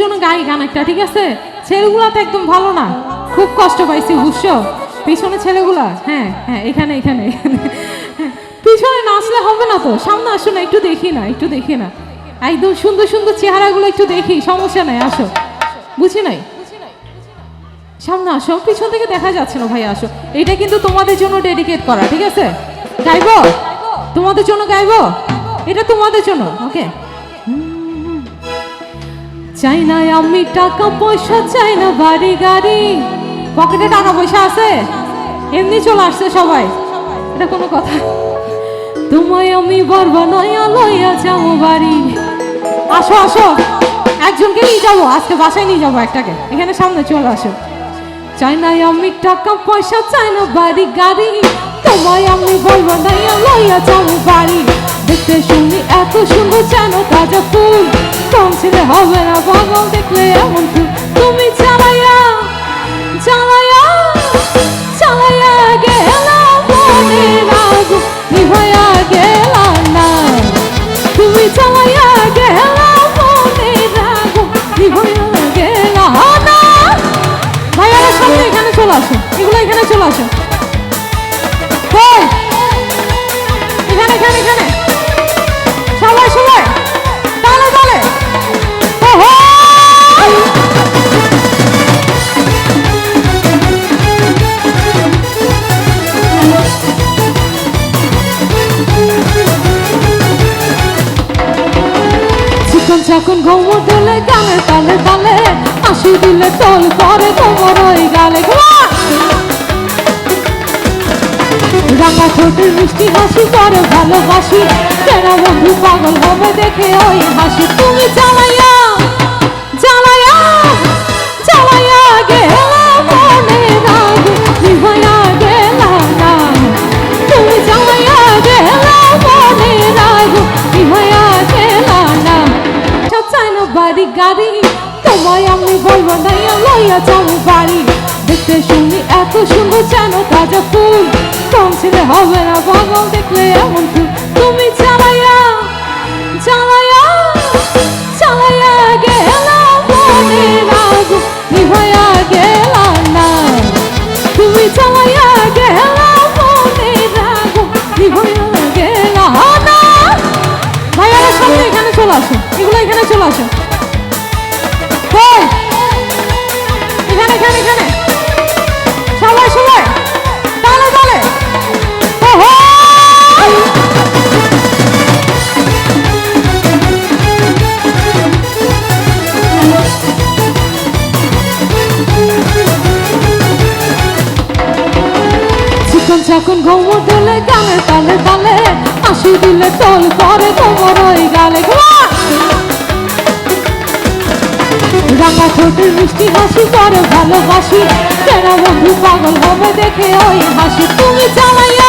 জন্য গাই গান একটা, ঠিক আছে? ছেলেগুলা তো একদম ভালো না। খুব কষ্ট পাইছি, বুঝছ? পিছনে ছেলেগুলা হ্যাঁ হ্যাঁ এখানে এখানে। পিছনে নাচলে হবে না তো। সামনে আসো না, একটু দেখি না, একটু দেখি না। একদম সুন্দর সুন্দর চেহারাগুলো একটু দেখি, সমস্যা নাই, আসো। বুঝি নাই? সামনে আসো, পিছন থেকে দেখা যাচ্ছে না ভাই, আসো। এটা কিন্তু তোমাদের জন্য ডেডিকেট করা, ঠিক আছে? গাইবো? তোমাদের জন্য গাইবো? এটা তোমাদের জন্য ওকে চাই না আমি টাকা, পয়সা, চাই না বাড়ি, গাড়ি। পকেটে টাকা, পয়সা আছে? এমনি চলে আসছে সবাই। এটা কোনো কথা। তোমায় আমি বরবা নয়া লইয়া যাব বাড়ি। আসো আসো। একজনকে নিয়ে যাব। আজকে বাসায় নিয়ে যাব একটাকে। এখানে সামনে চলে আসো। চাই না আমি টাকা, পয়সা, চাই না বাড়ি, গাড়ি। তোমায় আমি বলব নয়া লইয়া যাব যেন তাজা ফুল কম ছেলে হবে না পাগল দেখলে এমন ফুল। তুমি চালাইয়া চালাইয়া চালাইয়া গেলাম মনের আগুন নিভাইয়া গেলাম না। তুমি চালাইয়া গেলাম মনের আগুন নিভাইয়া গেলাম না। ভাইয়ারা সামনে এখানে চলে আসো, এগুলো এখানে চলে আসো। চিকন যখন ঘুমো দিলে গানে তালে তালে দিলে তোল পরে তোমার ওই গালে। রাঙা ঠোঁটের মিষ্টি হাসি করে ভালোবাসি। কেনা বন্ধু পাগল হবে দেখে ওই হাসি। তুমি চালাইয়া না লইয়া যাব বাড়ি দেখতে শুনি এত সুন্দর যেন তাজা ফুল কম ছেলে হবে না পাগল দেখলে এমন ফুল তুমি চালাইয়া চালাইয়া চালাইয়া গেলাম মনে রাগ নিভাইয়া গেলাম না তুমি চালাইয়া গেলাম মনে রাগ নিভাইয়া গেলাম না ভাইয়ারা সামনে এখানে চলে আসো এগুলো এখানে চলে আসো কই? এখানে এখানে এখানে। সবাই তালে তালে। চিকন তালে তালে। দিলে তোল করে তোমার ওই গালে। ঘুমা! রাঙা ছোট মিষ্টি হাসি বড় ভালোবাসি। সেরা বন্ধু পাগল হবে দেখে ওই হাসি। তুমি চালাইয়া